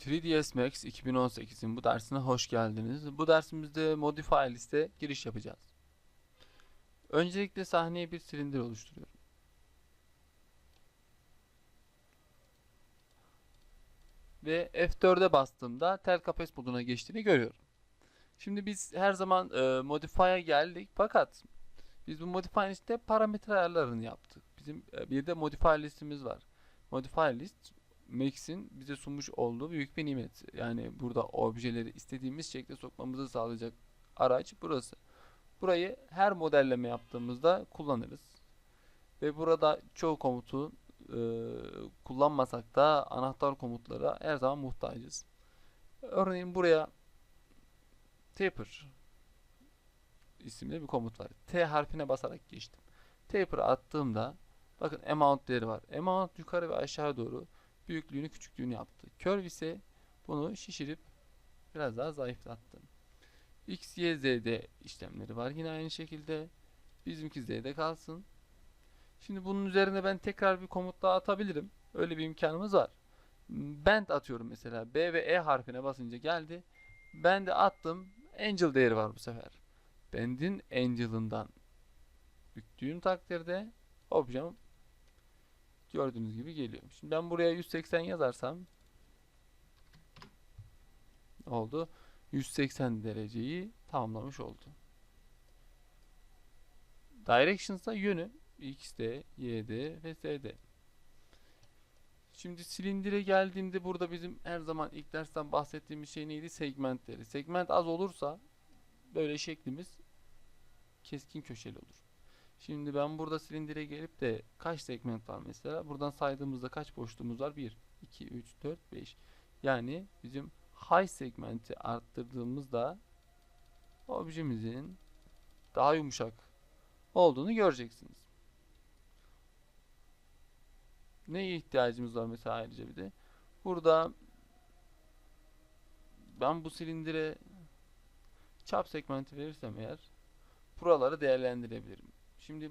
3ds Max 2018'in bu dersine hoş geldiniz. Bu dersimizde Modify liste giriş yapacağız. Öncelikle sahneye bir silindir oluşturuyorum. Ve F4'e bastığımda tel kafes moduna geçtiğini görüyorum. Şimdi biz her zaman e, Modify'a geldik fakat biz bu Modify liste parametre ayarlarını yaptık. Bizim e, bir de Modify listemiz var. Modify list Max'in bize sunmuş olduğu büyük bir nimet. Yani burada objeleri istediğimiz şekilde sokmamızı sağlayacak araç burası. Burayı her modelleme yaptığımızda kullanırız. Ve burada çoğu komutu e, kullanmasak da anahtar komutlara her zaman muhtacız. Örneğin buraya taper isimli bir komut var. T harfine basarak geçtim. Taper'ı attığımda bakın amount değeri var. Amount yukarı ve aşağı doğru büyüklüğünü küçüklüğünü yaptı. Curve ise bunu şişirip biraz daha zayıflattı. X, Y, Z'de işlemleri var. Yine aynı şekilde bizimki Z'de kalsın. Şimdi bunun üzerine ben tekrar bir komut daha atabilirim. Öyle bir imkanımız var. Bend atıyorum mesela. B ve E harfine basınca geldi. Ben de attım. Angel değeri var bu sefer. Bend'in Angel'ından büktüğüm takdirde objem gördüğünüz gibi geliyor. Şimdi ben buraya 180 yazarsam oldu. 180 dereceyi tamamlamış oldu. Directions da yönü X'de, Y'de ve Z'de. Şimdi silindire geldiğimde burada bizim her zaman ilk dersten bahsettiğimiz şey neydi? Segmentleri. Segment az olursa böyle şeklimiz keskin köşeli olur. Şimdi ben burada silindire gelip de kaç segment var mesela? Buradan saydığımızda kaç boşluğumuz var? 1, 2, 3, 4, 5. Yani bizim high segmenti arttırdığımızda objemizin daha yumuşak olduğunu göreceksiniz. Neye ihtiyacımız var mesela ayrıca bir de? Burada ben bu silindire çap segmenti verirsem eğer buraları değerlendirebilirim. Şimdi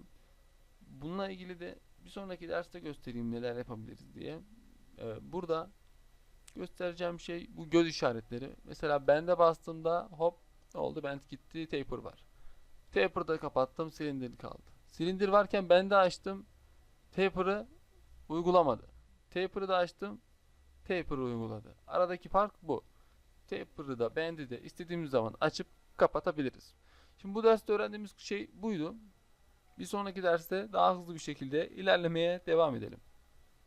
bununla ilgili de bir sonraki derste göstereyim neler yapabiliriz diye. Ee, burada göstereceğim şey bu göz işaretleri. Mesela bende bastığımda hop oldu? Bend gitti, taper var. Taper'da kapattım, silindir kaldı. Silindir varken bende açtım, taper'ı uygulamadı. Taper'ı da açtım, taper uyguladı. Aradaki fark bu. Taper'ı da bend'i de istediğimiz zaman açıp kapatabiliriz. Şimdi bu derste öğrendiğimiz şey buydu. Bir sonraki derste daha hızlı bir şekilde ilerlemeye devam edelim.